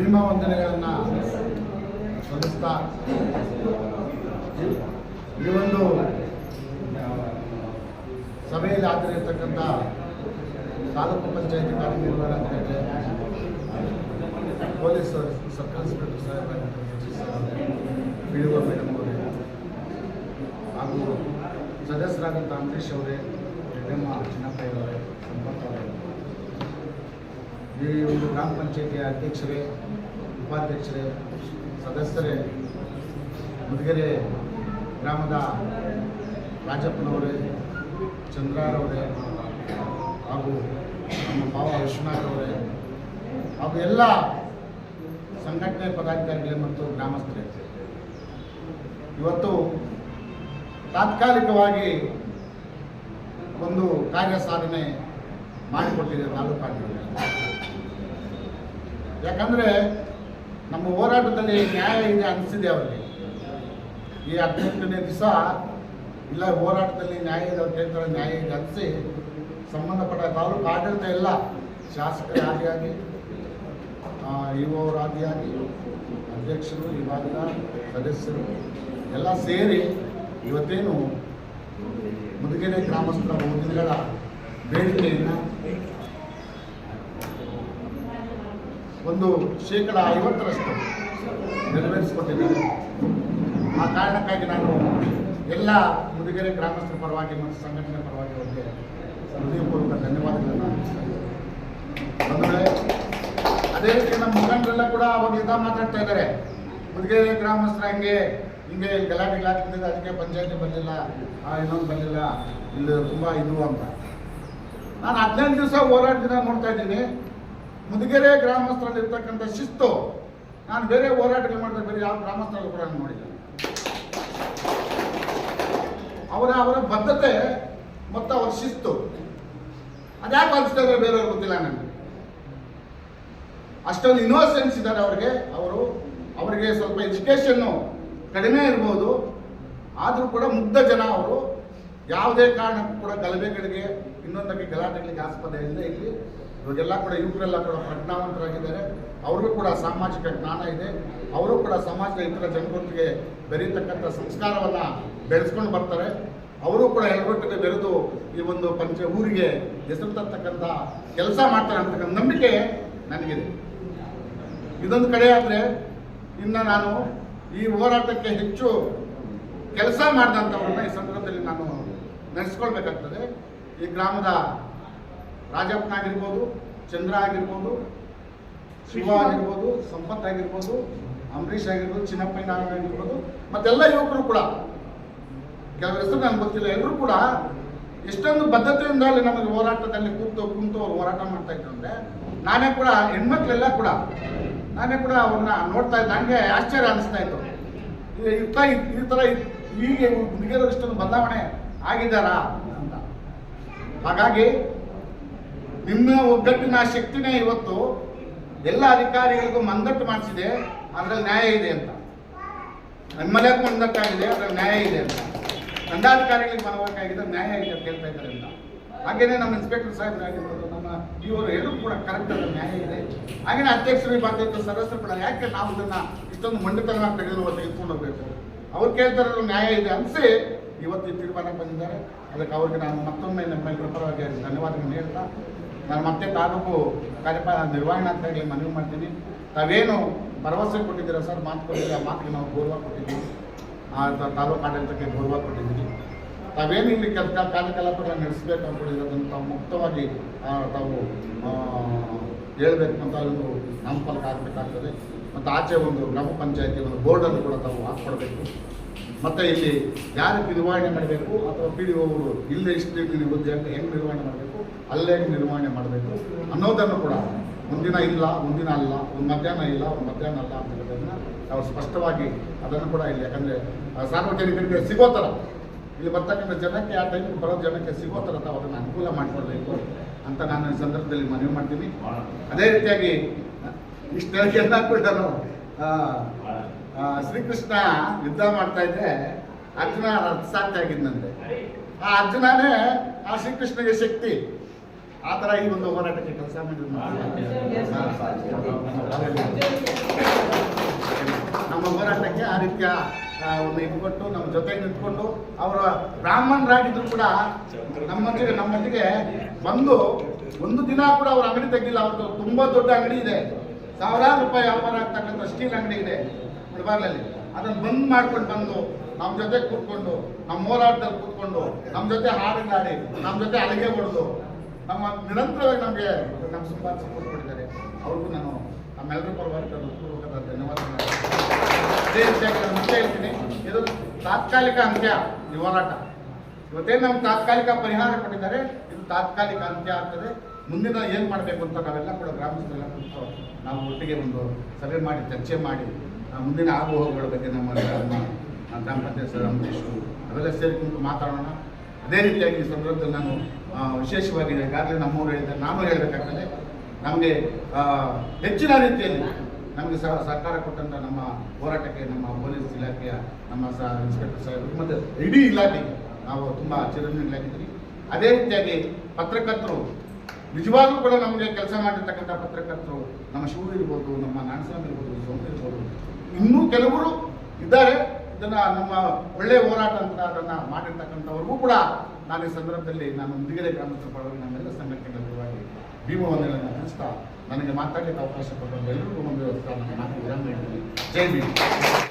ಭೀಮಾ ವಂದನೆಗಳನ್ನು ಸಲ್ಲಿಸ್ತಾ ಈ ಒಂದು ಸಭೆಯಲ್ಲಿ ಹಾಜರಿರ್ತಕ್ಕಂಥ ತಾಲೂಕು ಪಂಚಾಯತಿ ಕಾರ್ಯನಿರ್ವಹಣೆ ಪೊಲೀಸ್ ಸಬ್ ಇನ್ಸ್ಪೆಕ್ಟರ್ ಸಾಹೇಬ್ ಒ ಮೇಡಮ್ ಅವರೇ, ಹಾಗೂ ಸದಸ್ಯರಾದಂಥ ಅಂಬರೀಷ್ ಅವರೇ ಯಡ್ಡಮ್ಮ ಚಿನ್ನಪ್ಪಯ್ಯವರೇ ಸಂಪರ್ಕ ಈ ಒಂದು ಗ್ರಾಮ ಪಂಚಾಯತಿಯ ಅಧ್ಯಕ್ಷರೇ, ಉಪಾಧ್ಯಕ್ಷರೇ, ಸದಸ್ಯರೇ, ಮುದುಗೆರೆ ಗ್ರಾಮದ ರಾಜಪ್ಪನವರೇ ಚಂದ್ರಾರವರೇ ಹಾಗೂ ನಮ್ಮ ಭಾವ ವಿಶ್ವನಾಥ್ ಅವರೇ ಹಾಗೂ ಎಲ್ಲ ಸಂಘಟನೆ ಪದಾಧಿಕಾರಿಗಳೇ ಮತ್ತು ಗ್ರಾಮಸ್ಥರೇ. ಇವತ್ತು ತಾತ್ಕಾಲಿಕವಾಗಿ ಒಂದು ಕಾರ್ಯ ಸಾಧನೆ ಮಾಡಿಕೊಟ್ಟಿದೆ ತಾಲೂಕಾಡಳಿತ ಯಾಕಂದರೆ ನಮ್ಮ ಹೋರಾಟದಲ್ಲಿ ನ್ಯಾಯ ಇದೆ ಅನಿಸಿದೆ ಅವರಿಗೆ. ಈ ಹದಿನೆಂಟನೇ ದಿವಸ ಇಲ್ಲ, ಹೋರಾಟದಲ್ಲಿ ನ್ಯಾಯ ಇದೆ, ಅವ್ರು ಕೇಳ್ತಾರೆ ನ್ಯಾಯ ಇದೆ ಅನಿಸಿ ಸಂಬಂಧಪಟ್ಟ ತಾಲೂಕು ಆಡಳಿತ ಎಲ್ಲ ಶಾಸಕರ ಆದಿಯಾಗಿ ಇಒ ಆದಿಯಾಗಿ ಅಧ್ಯಕ್ಷರು, ವಿಭಾಗದ ಸದಸ್ಯರು ಎಲ್ಲ ಸೇರಿ ಇವತ್ತೇನು ಮುದುಗೆರೆ ಗ್ರಾಮಸ್ಥರ ಬಹುದಿನಗಳ ಬೇಡಿಕೆಯನ್ನು ಒಂದು ಶೇಕಡ ಐವತ್ತರಷ್ಟು ನೆರವೇರಿಸಿಕೊಟ್ಟಿದ್ದಾರೆ. ಆ ಕಾರಣಕ್ಕಾಗಿ ನಾನು ಎಲ್ಲ ಮುದುಗೆರೆ ಗ್ರಾಮಸ್ಥರ ಪರವಾಗಿ ಮತ್ತು ಸಂಘಟನೆ ಪರವಾಗಿ ಅವರಿಗೆ ಹೃದಯಪೂರ್ವಕ ಧನ್ಯವಾದಗಳನ್ನು ಅದೇ ರೀತಿ ನಮ್ಮ ಮುಖಂಡರೆಲ್ಲ ಕೂಡ ಅವಾಗಿಂದ ಮಾತಾಡ್ತಾ ಇದ್ದಾರೆ. ಮುದುಗೆರೆ ಗ್ರಾಮಸ್ಥರ ಹಂಗೆ, ಹಿಂಗೆ ಗಲಾಟೆ ಗಲಾಟೆ ಅದಕ್ಕೆ ಪಂಚಾಯತಿ ಬರಲಿಲ್ಲ ಇನ್ನೊಂದು ಬರಲಿಲ್ಲ, ಇಲ್ಲಿ ತುಂಬ ಇದು ಅಂತ. ನಾನು ಹದಿನೈದು ದಿವಸ ಹೋರಾಟದಿಂದ ನೋಡ್ತಾ ಇದ್ದೀನಿ. ಮುದುಗೆರೆ ಗ್ರಾಮಸ್ಥರಲ್ಲಿ ಇರ್ತಕ್ಕಂಥ ಶಿಸ್ತು, ನಾನು ಬೇರೆ ಹೋರಾಟಗಳು ಮಾಡಿದ್ರೆ ಬೇರೆ ಯಾವ ಗ್ರಾಮಸ್ಥರಲ್ಲಿ ಕೂಡ ನೋಡಿಲ್ಲ. ಅವರ ಅವರ ಬದ್ಧತೆ ಮತ್ತು ಅವರ ಶಿಸ್ತು, ಅದ್ಯಾಕೆ ಪಾಲಿಸ್ತಾರೆ ಇದ್ದಾರೆ ಬೇರೆಯವ್ರಿಗೆ ಗೊತ್ತಿಲ್ಲ ನನಗೆ. ಅಷ್ಟೊಂದು ಇನ್ನೋಸೆನ್ಸ್ ಇದ್ದಾರೆ ಅವರಿಗೆ, ಅವರು, ಅವರಿಗೆ ಸ್ವಲ್ಪ ಎಜುಕೇಷನ್ನು ಕಡಿಮೆ ಇರ್ಬೋದು, ಆದರೂ ಕೂಡ ಮುಗ್ಧ ಜನ ಅವರು ಯಾವುದೇ ಕಾರಣಕ್ಕೂ ಕೂಡ ಗಲಭೆಗಳಿಗೆ, ಇನ್ನೊಂದಕ್ಕೆ ಗಲಾಟೆಗಳಿಗೆ ಆಸ್ಪದ ಇಲ್ಲದೆ ಇಲ್ಲಿ ಇವಾಗೆಲ್ಲ ಕೂಡ ಯುವಕರೆಲ್ಲ ಕೂಡ ಪ್ರಜ್ಞಾವಂತರಾಗಿದ್ದಾರೆ. ಅವ್ರಿಗೂ ಕೂಡ ಸಾಮಾಜಿಕ ಜ್ಞಾನ ಇದೆ. ಅವರು ಕೂಡ ಸಮಾಜದ ಇತರ ಜನರೊಟ್ಟಿಗೆ ಬೆರೀತಕ್ಕಂಥ ಸಂಸ್ಕಾರವನ್ನು ಬೆಳೆಸ್ಕೊಂಡು ಬರ್ತಾರೆ. ಅವರು ಕೂಡ ಎಲ್ಲರೊಟ್ಟಿಗೆ ಬೆರೆದು ಈ ಒಂದು ಪಂಚ ಊರಿಗೆ ಹೆಸರು ತರ್ತಕ್ಕಂಥ ಕೆಲಸ ಮಾಡ್ತಾರೆ ಅಂತಕ್ಕಂಥ ನಂಬಿಕೆ ನನಗಿದೆ. ಇದೊಂದು ಕಡೆ ಆದರೆ ಇನ್ನು ನಾನು ಈ ಹೋರಾಟಕ್ಕೆ ಹೆಚ್ಚು ಕೆಲಸ ಮಾಡಿದಂಥವ್ರನ್ನ ಈ ಸಂದರ್ಭದಲ್ಲಿ ನಾನು ನೆನೆಸ್ಕೊಳ್ಬೇಕಾಗ್ತದೆ. ಈ ಗ್ರಾಮದ ರಾಜಪ್ಪನ ಆಗಿರ್ಬೋದು ಚಂದ್ರ ಆಗಿರ್ಬೋದು ಶಿವ ಆಗಿರ್ಬೋದು ಸಂಪತ್ ಆಗಿರ್ಬೋದು ಅಂಬರೀಷ್ ಆಗಿರ್ಬೋದು ಚಿನ್ನಪ್ಪಯ್ಯ ಆಗಿರ್ಬೋದು ಮತ್ತೆಲ್ಲ ಯುವಕರು ಕೂಡ. ಕೆಲವು ಹೆಸರು ನನಗೆ ಗೊತ್ತಿಲ್ಲ ಎಲ್ಲರೂ ಕೂಡ ಎಷ್ಟೊಂದು ಬದ್ಧತೆಯಿಂದ ಅಲ್ಲಿ ನಮಗೆ ಹೋರಾಟದಲ್ಲಿ ಕೂತು ಕುಂತು ಅವ್ರು ಹೋರಾಟ ಮಾಡ್ತಾ ಇದ್ರು ಅಂದ್ರೆ ನಾನೇ ಕೂಡ ಹೆಣ್ಮಕ್ಳೆಲ್ಲ ಕೂಡ ನಾನೇ ಕೂಡ ಅವ್ರನ್ನ ನೋಡ್ತಾ ಇದ್ದ ನನಗೆ ಆಶ್ಚರ್ಯ ಅನಿಸ್ತಾ ಇತ್ತು. ಈ- ಇರ್ತಾ ಈ ಥರ ಹೀಗೆ ಹುಡುಗಿಯರು ಇಷ್ಟೊಂದು ಬದಲಾವಣೆ ಆಗಿದ್ದಾರಾ ಅಂತ. ಹಾಗಾಗಿ ನಿಮ್ಮ ಒಗ್ಗಟ್ಟಿನ ಶಕ್ತಿನೇ ಇವತ್ತು ಎಲ್ಲ ಅಧಿಕಾರಿಗಳಿಗೂ ಮಂದಟ್ಟು ಮಾಡಿಸಿದೆ, ಅದ್ರಲ್ಲಿ ನ್ಯಾಯ ಇದೆ ಅಂತ. ನಮ್ಮಲ್ಲೇ ಮಂದಟ್ಟಾಗಿದೆ ಅದ್ರಲ್ಲಿ ನ್ಯಾಯ ಇದೆ ಅಂತ. ದಂಡಾಧಿಕಾರಿಗಳಿಗೆ ಮನವರಿಕಾಗಿದೆ ನ್ಯಾಯ ಇದೆ ಅಂತ ಹೇಳ್ತಾ ಇದ್ದಾರೆ ಅಂತ. ಹಾಗೇನೆ ನಮ್ಮ ಇನ್ಸ್ಪೆಕ್ಟರ್ ಸಾಹೇಬರಾಗಿರ್ಬೋದು ನಮ್ಮ ಇವರು ಎಲ್ಲರೂ ಕೂಡ ಕರೆಕ್ಟ್ ಅದ್ರ ನ್ಯಾಯ ಇದೆ. ಹಾಗೇನೆ ಅಧ್ಯಕ್ಷರು ಬಾಧ್ಯತೆ ಸದಸ್ಯರು ಕೂಡ ಯಾಕೆ ನಾವು ಇದನ್ನ ಇಷ್ಟೊಂದು ಮಂಡಿತನ ತೆಗೆದು ತೆಗೆದುಕೊಂಡು ಹೋಗ್ಬೇಕು? ಅವ್ರು ಕೇಳ್ತಾರೆ ನ್ಯಾಯ ಇದೆ ಅನಿಸಿ ಇವತ್ತು ಈ ತೀರ್ಮಾನಕ್ಕೆ ಬಂದಿದ್ದಾರೆ. ಅದಕ್ಕೆ ಅವ್ರಿಗೆ ನಾನು ಮತ್ತೊಮ್ಮೆ ನಮ್ಮೆಲ್ಲರ ಪರವಾಗಿ ಧನ್ಯವಾದಗಳನ್ನು ಹೇಳ್ತಾ, ನಾನು ಮತ್ತೆ ತಾಲೂಕು ಕಾರ್ಯಪಾಲ ನಿರ್ವಹಣಾಧಿಕಾರಿಗೆ ಮನವಿ ಮಾಡ್ತೀನಿ. ತಾವೇನು ಭರವಸೆ ಕೊಟ್ಟಿದ್ದೀರಾ ಸರ್? ಮಾತು ಕೊಟ್ಟಿದ್ದೀರಾ? ಆ ಮಾತಿಗೆ ನಾವು ಗೌರವ ಕೊಟ್ಟಿದ್ದೀವಿ. ಆ ತಾಲೂಕು ಆಡಳಿತಕ್ಕೆ ಗೌರವ ಕೊಟ್ಟಿದ್ದೀವಿ. ತಾವೇನು ಇಲ್ಲಿ ಕೆಲಸ ಕಾರ್ಯಕಲಾಪಗಳನ್ನು ನಡೆಸಬೇಕು ಅಂದ್ಕೊಂಡಿದ್ದೀರ ಅದನ್ನು ತಾವು ಮುಕ್ತವಾಗಿ ತಾವು ಹೇಳ್ಬೇಕು ಅಂತ ಒಂದು ನಾಮಫಲಕ ಹಾಕಬೇಕಾಗ್ತದೆ. ಮತ್ತು ಆಚೆ ಒಂದು ಗ್ರಾಮ ಪಂಚಾಯತಿ ಒಂದು ಬೋರ್ಡನ್ನು ಕೂಡ ತಾವು ಹಾಕ್ಕೊಡ್ಬೇಕು. ಮತ್ತು ಇಲ್ಲಿ ಯಾರಿಗೆ ನಿರ್ವಹಣೆ ಮಾಡಬೇಕು ಅಥವಾ ಪಿ ಡಿ ಅವರು ಇಲ್ಲೇ ಇಷ್ಟು ಇದು ಹುದ್ದೆಯನ್ನು ಹೆಂಗೆ ನಿರ್ವಹಣೆ ಮಾಡಬೇಕು? ಅಲ್ಲೇ ನಿರ್ವಹಣೆ ಮಾಡಬೇಕು ಅನ್ನೋದನ್ನು ಕೂಡ ಮುಂದಿನ ಇಲ್ಲ ಒಂದಿನ ಅಲ್ಲ, ಒಂದು ಮಧ್ಯಾಹ್ನ ಇಲ್ಲ, ಒಂದು ಮಧ್ಯಾಹ್ನ ಅಲ್ಲ ಅಂತಕ್ಕಂಥದ್ದನ್ನು ನಾವು ಸ್ಪಷ್ಟವಾಗಿ ಅದನ್ನು ಕೂಡ ಇಲ್ಲಿ ಯಾಕಂದರೆ ಸಾರ್ವಜನಿಕರಿಗೆ ಸಿಗೋ ಥರ, ಇಲ್ಲಿ ಬರ್ತಕ್ಕಂಥ ಜನಕ್ಕೆ ಆ ಟೈಮಿಗೆ ಬರೋ ಜನಕ್ಕೆ ಸಿಗೋ ಥರ ತಾವು ಅದನ್ನು ಅನುಕೂಲ ಮಾಡಿಕೊಡ್ಬೇಕು ಅಂತ ನಾನು ಈ ಸಂದರ್ಭದಲ್ಲಿ ಮನವಿ ಮಾಡ್ತೀನಿ. ಅದೇ ರೀತಿಯಾಗಿ ಇಷ್ಟೆಲ್ಲ ಕೂಡ ನಾನು ಶ್ರೀಕೃಷ್ಣ ಯುದ್ಧ ಮಾಡ್ತಾ ಇದ್ರೆ ಅರ್ಜುನ ಸಾಧ್ಯ ಆಗಿದ್ದಂತೆ ಆ ಅರ್ಜುನನೇ ಆ ಶ್ರೀಕೃಷ್ಣಗೆ ಶಕ್ತಿ. ಆ ಥರ ಈ ಒಂದು ಹೋರಾಟಕ್ಕೆ ಕೆಲಸ ಮಾಡಿದ್ರು ಹೋರಾಟಕ್ಕೆ ಆ, ರೀತಿಯ ಒಂದು ಇದು ನಮ್ಮ ಜೊತೆ ನಿಂತ್ಕೊಂಡು ಅವರ ಬ್ರಾಹ್ಮಣರಾಗಿದ್ರು ಕೂಡ ನಮ್ಮೊಂದಿಗೆ ನಮ್ಮೊಂದಿಗೆ ಬಂದು ಒಂದು ದಿನ ಕೂಡ ಅವ್ರ ಅಂಗಡಿ ತೆಗಿಲ್ಲ ಅವ್ರದ್ದು ತುಂಬಾ ದೊಡ್ಡ ಅಂಗಡಿ ಇದೆ. ಸಾವಿರಾರು ರೂಪಾಯಿ ವ್ಯಾಪಾರ ಆಗ್ತಕ್ಕಂಥ ಸ್ಟೀಲ್ ಅಂಗಡಿ ಇದೆ. ಮುಳಬಾಗ್ಲಲ್ಲಿ ಅದನ್ನ ಬಂದ್ ಮಾಡ್ಕೊಂಡು ಬಂದು ನಮ್ಮ ಜೊತೆ ಕೂತ್ಕೊಂಡು ನಮ್ಮ ಹೋರಾಟದಲ್ಲಿ ಕೂತ್ಕೊಂಡು ನಮ್ಮ ಜೊತೆ ಹಾಡುಗಾಡಿ ನಮ್ಮ ಜೊತೆ ಅಲ್ಲಿಗೆ ಹೊಡೆದು, ನಮ್ಮ ನಿರಂತರವಾಗಿ ನಮಗೆ ನಮ್ಮ ಸುಮಾರು ಸಪೋರ್ಟ್ ಕೊಟ್ಟಿದ್ದಾರೆ. ಅವ್ರಿಗೂ ನಾನು ನಮ್ಮೆಲ್ಲರೂ ಪರವಾಗಿ ಪೂರ್ವಕದ ಧನ್ಯವಾದ ಅದೇ ರೀತಿಯಾಗಿ ನಾನು ಹೇಳ್ತೀನಿ. ಇದು ತಾತ್ಕಾಲಿಕ ಅಂತ್ಯ ಈ ಹೋರಾಟ. ಇವತ್ತೇನು ನಮ್ಗೆ ತಾತ್ಕಾಲಿಕ ಪರಿಹಾರ ಕೊಟ್ಟಿದ್ದಾರೆ. ಇದು ತಾತ್ಕಾಲಿಕ ಅಂತ್ಯ ಆಗ್ತದೆ. ಮುಂದಿನ ಏನು ಮಾಡಬೇಕು ಅಂತ ನಾವೆಲ್ಲ ಕೂಡ ಗ್ರಾಮಸ್ಥರೆಲ್ಲ ನಾವು ಒಟ್ಟಿಗೆ ಒಂದು ಸಭೆ ಮಾಡಿ, ಚರ್ಚೆ ಮಾಡಿ ಮುಂದಿನ ಆಗು ಹೋಗುಗಳ ಬಗ್ಗೆ ನಮ್ಮ ಗ್ರಾಮ ಪಂಚಾಯತ್ ಅಂಬರೀಶ್ ಅವೆಲ್ಲ ಸೇರಿಕೊಂಡು ಮಾತಾಡೋಣ. ಅದೇ ರೀತಿಯಾಗಿ ಈ ಸಂದರ್ಭದಲ್ಲಿ ನಾನು ವಿಶೇಷವಾಗಿ ಈಗಾಗಲೇ ನಮ್ಮವರು ಹೇಳಿದ್ದೆ ನಾನು ಹೇಳಬೇಕಾಗ್ತದೆ, ನಮಗೆ ಹೆಚ್ಚಿನ ರೀತಿಯಲ್ಲಿ ನಮಗೆ ಸಹ ಸರ್ಕಾರ ಕೊಟ್ಟಂತ ನಮ್ಮ ಹೋರಾಟಕ್ಕೆ, ನಮ್ಮ ಪೊಲೀಸ್ ಇಲಾಖೆಯ, ನಮ್ಮ ಸಹ ಇನ್ಸ್ಪೆಕ್ಟರ್ ಸಾಹೇಬರು ಮತ್ತು ಇಡೀ ಇಲಾಖೆಗೆ ನಾವು ತುಂಬ ಚಿರಂಜೀವಿಗಳಾಗಿದ್ದೀವಿ ಅದೇ ರೀತಿಯಾಗಿ ಪತ್ರಕರ್ತರು, ನಿಜವಾಗ್ಲೂ ಕೂಡ ನಮಗೆ ಕೆಲಸ ಮಾಡಿರ್ತಕ್ಕಂಥ ಪತ್ರಕರ್ತರು, ನಮ್ಮ ಶಿವರು ಇರ್ಬೋದು, ನಮ್ಮ ನಾಣಸ್ವಾಮಿ ಇರ್ಬೋದು ಸೋಮ ಇರ್ಬೋದು ಇನ್ನೂ ಕೆಲವರು ಇದ್ದಾರೆ. ಇದನ್ನ ನಮ್ಮ ಒಳ್ಳೆಯ ಹೋರಾಟ ಅಂತ ಅದನ್ನ ಮಾಡಿರ್ತಕ್ಕಂಥವ್ರಿಗೂ ಕೂಡ ನಾನು ಈ ಸಂದರ್ಭದಲ್ಲಿ ನಾನು ಮುದಿಗೆರೆ ಗ್ರಾಮಸ್ಥರ ಪರವಾಗಿ ನಮ್ಮೆಲ್ಲ ಸಂಘಟನೆಗಳ ಪರವಾಗಿ ಭೀಮವಂದನೆಗಳನ್ನು ಹಂಚ್ತಾ ನನಗೆ ಮಾತಾಡಲಿಕ್ಕೆ ಅವಕಾಶ ಕೊಟ್ಟರು ಎಲ್ಲರಿಗೂ ಒಂದು ನಾನು ಮಾತು ವಿರಾಮ ಜೈ ಭೀಮ್.